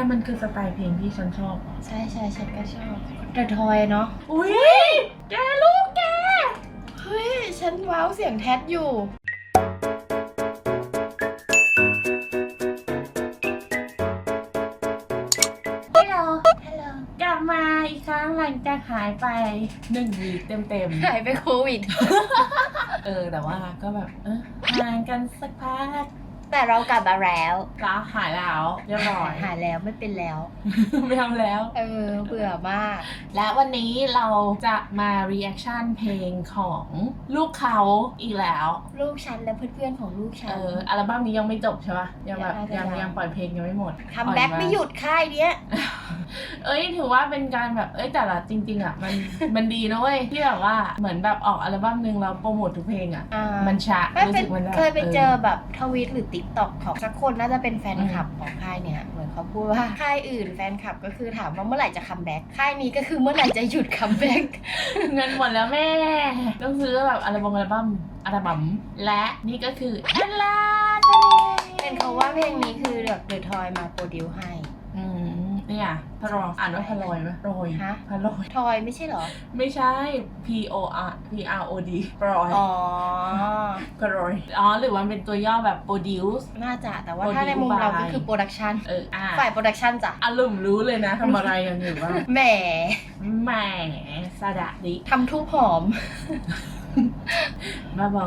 กมันคือสไตล์เพลงที่ฉันชอบ ใช่ใช่ฉันก็ชอบเดอะทอยเนาะอุ้ยแกลูกแก เฮ้ย ฉันว้าวเสียงแท็ดอยู่ ฮัลโหล ฮัลโหล กลับมาอีกครั้งหลังจากหายไปหนึ่งวีคเต็มหายไปโควิด ๆ เออ แต่ว่าก็แบบเออห่างกันสักพัก แต่เรากลับมาแล้วก็หายแล้วเรียบร้อย หายแล้วไม่เป็นแล้ว ไม่ทำแล้ว เออเบื่อมาก และวันนี้เราจะมา reaction เพลงของลูกเขาอีกแล้ว ลูกฉันและเพื่อนๆของลูกฉัเอนออัลบั้มนี้ยังไม่จบใช่ปะยังแบบยังยังยังยังปล่อยเพลงยังไม่หมดคัมแบ็กปล่อไม่หยุดค่ายเนี้ย เอ้ยถือว่าเป็นการแบบเอ้ยแต่ละจริง ๆ อะ มันมันดีนะเว้ยที่แบบว่าเหมือนแบบออกอัลบั้มหนึ่งเราโปรโมททุกเพลงอะ อ่ามันชะไม่รู้เป็สึนกมันแบบเคยไปเจอแบบทวิตหรือติ๊กต็อกของสักคนน่าจะเป็นแฟนคลับของค่ายเนี่ยเหมือนเขาพูดว่าค่ายอื่นแฟนคลับก็คือถามว่าเมื่อไหร่จะคัมแบ็กค่ายนี้ก็คือเมื่อไหร่จะหยุดคัมแบ็กเงินหมดแล้วแม่ ต้องซื้อแบบอัลบั้มอัลบั้มอัลบั้มและนี่ก็คือแอลลา เป็นเพราะว่าเพลงนี้คือแบบเดอะทอยมาโปรดิวให้อืม เนี่ยพรออ่านว่าพลอยไหมพลอยฮะ พลอย ทอยไม่ใช่เหรอ ไม่ใช่ P O R P R O D พลอยอ๋อ พลอยอ๋อ หรือว่าเป็นตัวย่อแบบ produce น่าจะแต่ว่าถ้าในมุมเราก็คือโปรดักชันเอออะฝ่ายโปรดักชันจ้ะอารมณ์รู้เลยนะทำอะไรกันอยู่บ้างแหมแหมสะดะดิทำทูบหอม บ้าบอ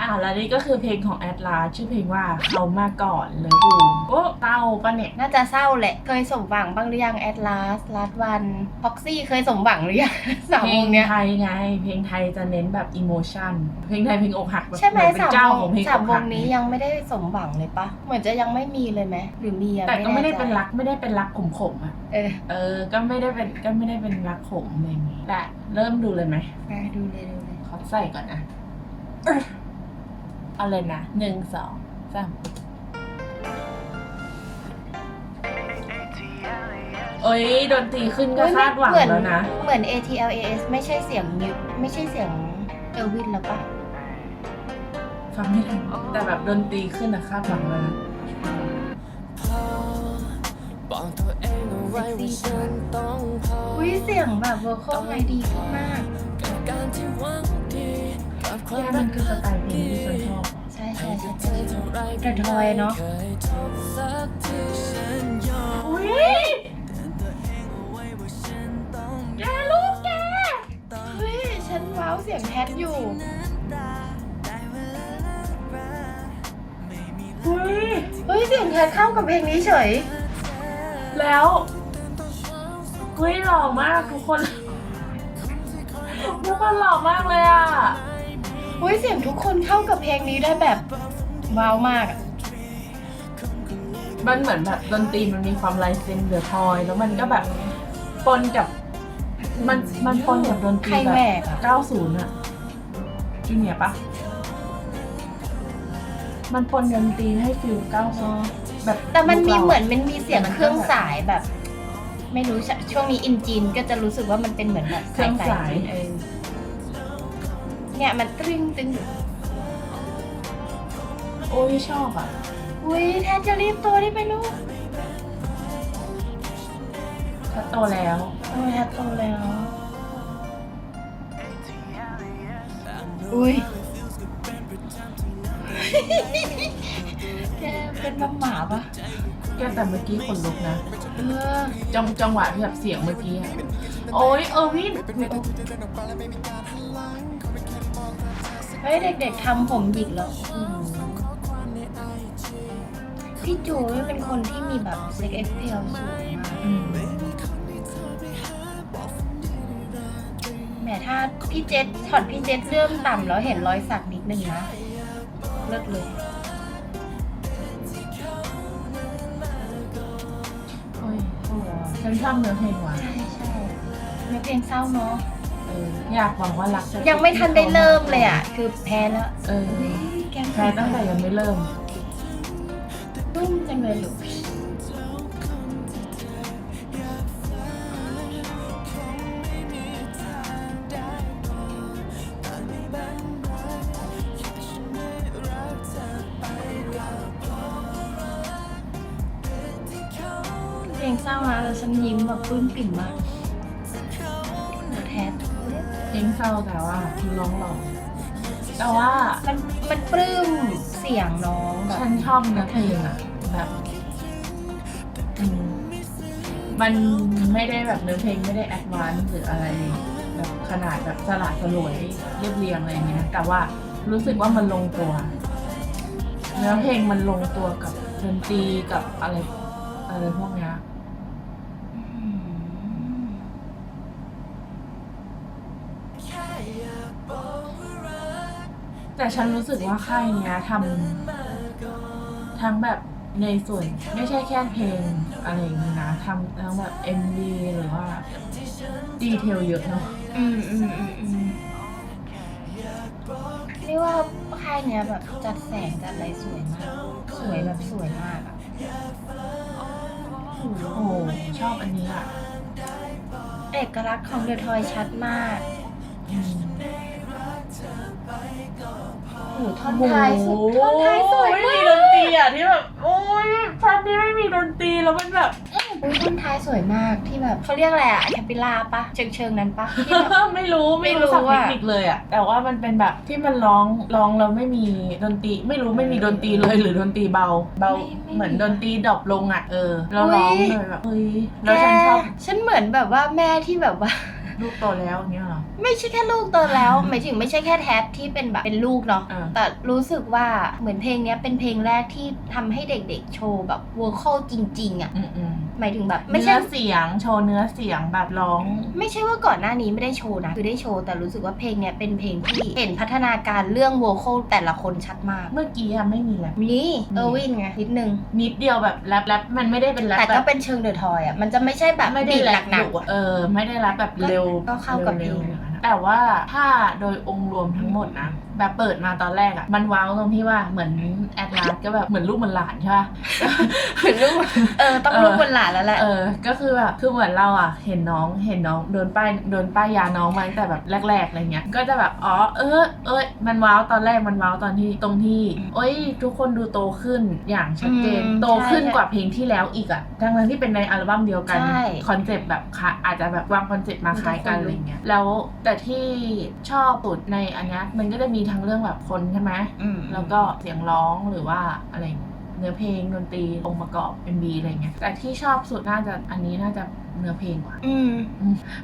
อะแล้วนี่ก็คือเพลงของแอดลาชื่อเพลงว่าเขามาก่อนเลยบูมโอ้เต้าปะเนี่ย น่าจะเศร้าแหละ เคยสมหวังบ้างหรือยังแอดลาสลาสวันพ็อกซี่เคยสมหวังหรือยังสามเพลวงงเนี้ย ไทยไง เพลงไทยจะเน้นแบบอิโมชันเพลงไทยเพลงอกหักแบบใช่ไหมเอนเป็นสามเจ้าวของงเพลงสามอกวหังกนี้ยังไม่ได้สมหวังเลยปะเหมือนจะยังไม่มีเลยไหมหรือมีอะแต่ก็ไม่ได้แใจเป็นรักไม่ได้เป็นรักขมขมๆอะ เออเออ ก็ไม่ได้เป็นก็ไม่ได้เป็นรักขมอะไรอย่างงี้แต่เริ่มดูเลยไหมมาดูเลยดู เลยขอใส่ก่อนนะเอ้ยเอาเลยนะหนึ่งสองสามโอ้ยดนตรีขึ้นก็คาดหวังเหมือนแล้วนะ เหมือน ATLAS ไม่ใช่เสียงมิวไม่ใช่เสียงเอลวินแล้วปะฟังไม่ทันแต่แบบดนตรีขึ้นอะคาดหวังแล้วนะบอกตัวเองเอาไว้ว่าฉันต้องพออุ้ยเสียงแบบเวอร์คอลไงดีมาก การที่หวังดีกับควาแกมมัรันกคือสไตล์เพลงที่ฉันชอบใช่ใช่ให้ใช่กระทอยเนอะอุ้ยแกลูกแกเฮ้ยฉันว้าวเสียงแท็ดอยู่เวลารักไม่มีอุ้ยเฮ้ยเสียงแท็ดเข้ากับเพลงนี้เฉย แล้วอุ้ยหล่อมากทุกคน ทุกคนหล่อมากเลยอะเฮ้ยเสียงทุกคนเข้ากับเพลงนี้ได้แบบว้าวมากอะมันเหมือนแบบดนตรีมันมีความลายเซ็นเดอะทอย แล้วมันก็แบบปนกับ มันมันปนกับดนตรีใครแบแหวบกอะ90อะจูเนียร์ปะมันปนดนตรีให้ฟิล90แบบแต่มันมียุครา เหมือนมันมีเสียงแต่มันก็เครื่องสายแบบ ไม่รู้ชช่วงนี้อินจีนก็จะรู้สึกว่ามันเป็นเหมือนแบบเครื่องสายจีนเออ เนี่ยมันตรึงตึงโอ้ยชอบอะ อุ้ยแทนจะรีบโตได้ไหมลูกถ้าโตแล้วโอ้ยแทนโตแล้ว อุ้ยแกเป็นน้ำหมาปะแกแต่เมื่อกี้ขนลุกนะ เออจังจังหวะที่แบบเสียงเมื่อกี้อะโอ้ยเออวิน เฮ้ยเด็กๆทำผมหยิกแล้วอืมพี่จูนี่เป็นคนที่มีแบบเซ็กเอ็กเพลสูงมากอืมแหมถ้าพี่เจษช็อตพี่เจษเริ่มต่ำแล้วเห็นรอยสักนิดนึงนะเลิกเลยโอ้ยฉันชอบเนื้อเพลงว่ะใช่ใช่เนื้อเพลงเศร้าเนาะเอออยากหวังว่ารักจะยังไม่ทันได้เริ่มเลยอะ คือแพ้แล้วเออเฮ้ยแกมแพ้ตั้งแต่ยังไม่เริ่มนุ่มจังเลยลูกลงเศร้านะแต่ฉันยิ้มแบบปลื้มปิ่มมากแทส เพลงเศร้าแต่ว่าร้องหล่อแต่ว่ามันมันปลื้มเสียงน้องแบบฉันชอบเนื้อเพลงอะแบบอืมมันไม่ได้แบบเนื้อเพลงไม่ได้แอดวานซ์หรืออะไรแบบขนาดแบบสละสลวยเรียบเรียงอะไรอย่างเงี้ยแต่ว่ารู้สึกว่ามันลงตัว เนื้อเพลงมันลงตัวกับดนตรีกับอะไรอะไรพวกเนี้ย แต่ฉันรู้สึกว่าค่ายเนี้ยทำทั้งแบบในส่วนไม่ใช่แค่เพลงอะไรอย่างนี้นะทำทั้งแบบ MV หรือว่าดีเทลเยอะเนาะอืมอืมอืมอืมเรียกว่าค่ายเนี้ยแบบจัดแสงจัดอะไรสวยมาก สวยแบบสวยมากอะโอ้โหชอบอันนี้อะเอกลักษณ์ของเดอะทอยชัดมาก อืม โอ้โหท่อนท้ายสุดท่อนท้ายสวยไม่มามีกดนตรีอะที่แบบโอ้ยชันนี้ไม่มีดนตรีแล้วมันแบบอุ้ยท่อนท้ายสวยมากที่แบบเขาเรียกอะไรอะแคปิลาปะเชิงเชิงๆนั้นปะที่แบบ ไม่รู้ไม่ไม่รู้รู้สักเทอะคนิคเลยอะแต่ว่ามันเป็นแบบที่มันร้องร้องแล้วไม่มีดนตรี ไม่รู้ไม่มีดนตรีเลยหรือดนตรีเบา เบาเหมือนดนตรีดรอปลงอะเออแล้วร้องเลยแบบเฮ้ยแล้วฉันชอบแกฉันเหมือนแบบว่าแม่ที่แบบว่า ลูกโตแล้วอย่างเงี้ยเหรอ ไม่ใช่แค่ลูกโตแล้ว หมายถึงไม่ใช่แค่แท็บที่เป็นแบบเป็นลูกเนาะ อ่า แต่รู้สึกว่าเหมือนเพลงเนี้ยเป็นเพลงแรกที่ทำให้เด็กๆโชว์แบบวอลคอลจริงๆอะ่ะอืมอืมหมายถึงแบบ ไม่ไม่ใช่ใช่เสียงโชว์เนื้อเสียงแบบร้อง ไม่ใช่ว่าก่อนหน้านี้ไม่ได้โชว์นะ คือได้โชว์แต่รู้สึกว่าเพลงเนี้ยเป็นเพลงที่เห็นพัฒนาการเรื่องวอลคอลแต่ละคนชัดมาก เมื่อกี้อะไม่มีแรปมีเออร์วินไงนิดนึง นิดเดียวแบบแรปแรปมันไม่ได้เป็นแรปแต่แบก็บเป็นเชิงเดอะทอยอะมันจะไม่ใช่แบบไม่ได้บีทแรปหนักดุอะ เออ ไม่ได้แรปแบบเร็วก็เข้ากับเพลง ร็วๆอย่างนั้นแต่ว่าถ้าโดยองค์รวมทั้งหมดนะแบบเปิดมาตอนแรกอะมันว้าวตรงที่ว่าเหมือนแอดลาสก็แบบเหมือนลูกเหมือนหลานใช่ปะๆเหมือนลูกเออต้องลูกคนหลานแล้วแหละเออก็คือแบบคือเหมือนเราอะ เห็นน้องเห็นน้องโดนป้ายโดนป้ายยาน้องมาตั้งแต่แบบแรกๆอะไรเงี้ยก็จะแบบอ๋อเออเอ้ยมันว้าวตอนแรกมันว้าวตอนที่ตรงที่เอ้ยทุกคนดูโตขึ้นอย่างชัดเจนอืมโตขึ้นใช่กว่าเพลงที่แล้วอีกอะทั้งๆที่เป็นในอัลบั้มเดียวกันใช่คอนเซปต์แบบค่ะอาจจะแบบวางคอนเซปต์มาคล้ายกันทุกคนรู้อะไรเงี้ยแล้วแต่ที่ชอบสุดในอันเนี้ยมันก็จะมีทั้งเรื่องแบบคนใช่ไหมอืมแล้วก็เสียงร้องหรือว่าอะไรอย่างเงี้ยเนื้อเพลงดนตรีองค์ประกอบ MV อะไรเงี้ยแต่ที่ชอบสุดน่าจะอันนี้น่าจะ เนื้อเพลงว่ะ อืม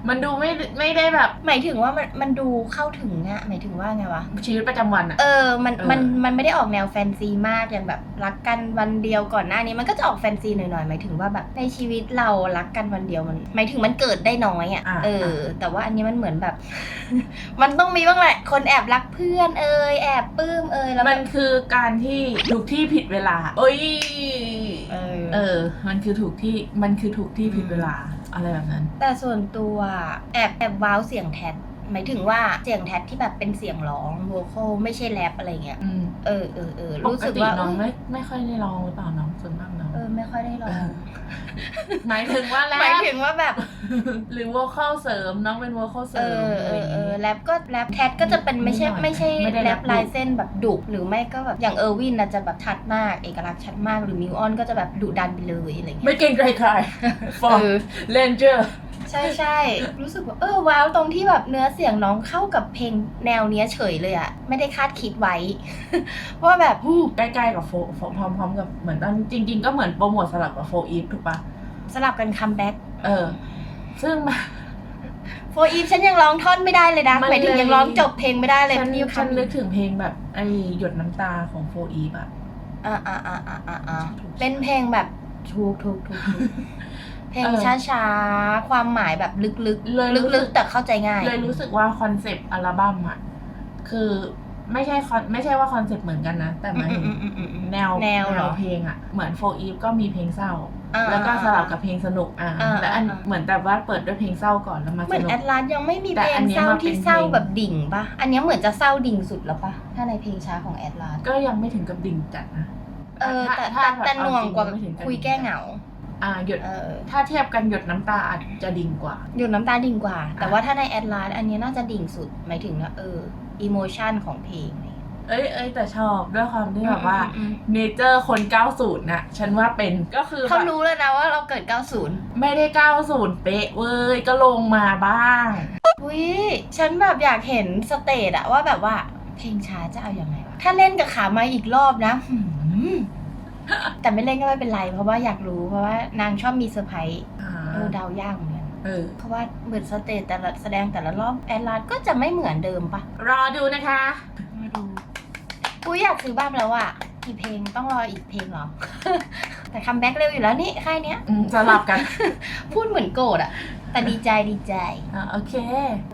มันดูไม่ไม่ได้แบบ หมายถึงว่ามันมันดูเข้าถึงอะหมายถึงว่าไงวะ ชีวิตประจำวันอะ เออ มันเออ มันมันไม่ได้ออกแนวแฟนซีมากอย่างแบบรักกันวันเดียวก่อนหน้านี้มันก็จะออกแฟนซีหน่อยๆหมายถึงว่าแบบในชีวิตเรารักกันวันเดียวมัน หมายถึงมันเกิดได้น้อยอะอ่า เออ แต่ว่าอันนี้มันเหมือนแบบ มันต้องมีบ้างแหละ คนแอบรักเพื่อนเอ่ยแอบปลื้มเอ่ยแล้วมันคือการที่ถูกที่ผิดเวลา โอ้ย เออ เออ มันคือถูกที่ มันคือถูกที่ผิดเวลา อะไรแบบนั้น แต่ส่วนตัวแอบแอบว้าวเสียงแทดหมายถึงว่าเสียงแทดที่แบบเป็นเสียงร้องโวคอลไม่ใช่แรปอะไรเงี้ยอืมเออเออเออปรู้กสึกติว่าน้องเอ้ไม่ยไม่ค่อยได้ร้องหรือเปล่าน้องส่วนมากน้องเออ ไม่ค่อยได้ร้องหมายถึงว่าแล้หมายวถึงว่าแบบ หรือวอลคอลเสริมน้องเป็นวอลคอลเสเอริมอเออะไรออย่างเองี้อแรปก็แรปแทดก็จะเป็นไม่ใช่นิดหน่อยไม่ใช่ไม่ได้แรแรปปดุลายเส้นแบบดุหรือไม่ก็แบบอย่างเออร์วินนะจะแบบชัดมากเอกลักษณ์ชัดมากหรือมิวออนก็จะแบบดุดันไปเลยอะไรเงี้ยไม่เกรงใจใครฟอเอร์อเลนเจอร์ ใช่ใช่รู้สึกว่าเออว้าวตรงที่แบบเนื้อเสียงน้องเข้ากับเพลงแนวเนี้ยเฉยเลยอะไม่ได้คาดคิดไว้ ว่าแบบฮู้ใกล้ๆกับโฟโฟพร้อมๆกับเหมือนตอนจริง ๆ ก็เหมือนโปรโมทสลับกับโฟอีฟถูกปะสลับกันคัมแบ็กเออ ซึ่งมันโฟอีฟฉันยังร้องท่อนไม่ได้เลยนะมันหมายถึงเลยยังร้องจบเพลงไม่ได้เลยฉันนิวฉันคำนึกถึงเพลงแบบไอหยดน้ำตาของโฟอีฟอะอ่าอ่าอ่าอ่าอ่าอ่าเป็นเพลงแบบถูกถูกถูกถูก เพลงเออช้าๆ ความหมายแบบลึกเลยๆรู้สึลึกกๆ แต่เข้าใจง่าย เลยรู้สึกว่าคอนเซปต์อัลบั้มอะคือไม่ใช่คอนไม่ใช่ว่าคอนเซปต์เหมือนกันนะ แต่หมายถึงอืมอืมอืมอืมแนวแนวเหรอ เพลงอะเหมือนโฟอีฟก็มีเพลงเศร้า อ่า แล้วก็สลับกับเพลงสนุกอ่าอ่าแล้วอันอ่า เหมือนแต่ว่าเปิดด้วยเพลงเศร้าก่อนแล้วมาเหมืสอนนุกแอดลาสยังไม่มีแต่เพลอังนเนี้ยเศร้ามาเป็นที่เศร้าเพลง แบบดิ่งปะอันเนี้ยเหมือนจะเศร้าดิ่งสุดแล้วปะถ้าในเพลงช้าของแอดลาสก็ยังไม่ถึงกับดิ่งจัดนะเออถ้าแต่ถ้าแต่แต่บบหน่วงกว่าเอจริไม่ถึบคุยแก้เหงา อ่าหยดเออถ้าเทียบกันหยดน้ำตาอาจจะดิ่งกว่า หยุดน้ำตาดิ่งกว่า แต่ว่าถ้าในแอดลาสอันเนี้ยน่าจะดิ่งสุด หมายถึงนะเอออิโมชันของเพลงเนี่ยเเอ้ยเอ้ยแต่ชอบด้วยความที่แบบว่าอืมเนเจอร์คน 90น่ะ ฉันว่าเป็นก็คือเขาแบบรู้เลยนะว่าเราเกิด 90 ไม่ได้ 90 เป๊ะเว้ย ก็ลงมาบ้าง อุ้ยฉันแบบอยากเห็นสเตจอะว่าแบบว่าเพลงช้าจะเอาอยัางไงวะถ้าเล่นกับขามาอีกรอบนะหืม แต่ไม่เล่นก็ไม่เป็นไรเพราะว่าอยากรู้เพราะว่านางชอบมีเซอร์ไพรส์เออเดายากเหมือนกันเออเพราะว่าเหมือนสเตจแต่ละแสดงแต่ละรอบแอดลาสก็จะไม่เหมือนเดิมปะรอดูนะคะมาดูอุ้ยอยากซื้อบ้านแล้วอะกี่เพลงต้องรออีกเพลงเหรอ แต่คัมแบ็กเร็วอยู่แล้วนี่ค่ายเนี้ยอืมสลับกัน พูดเหมือนโกรธอะแต่ดีใจดีใจอะโอเค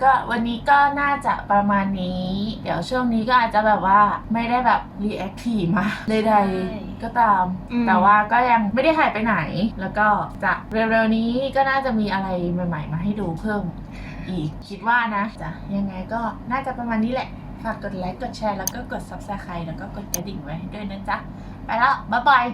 ก็วันนี้ก็น่าจะประมาณนี้ เดี๋ยวช่วงนี้ก็อาจจะแบบว่าไม่ได้แบบรีแอคทีฟมาใดๆ ก็ตาม อืม แต่ว่าก็ยังไม่ได้หายไปไหน แล้วก็จะเร็วๆนี้ก็น่าจะมีอะไรใหม่ ๆ มาให้ดูเพิ่มอีก คิดว่านะจ้ะยังไงก็น่าจะประมาณนี้แหละ ฝากกดไลค์ กดแชร์ แล้วก็กด subscribe แล้วก็กดกระดิ่งไว้ให้ด้วยนะจ๊ะ ไปแล้ว บ๊ายบาย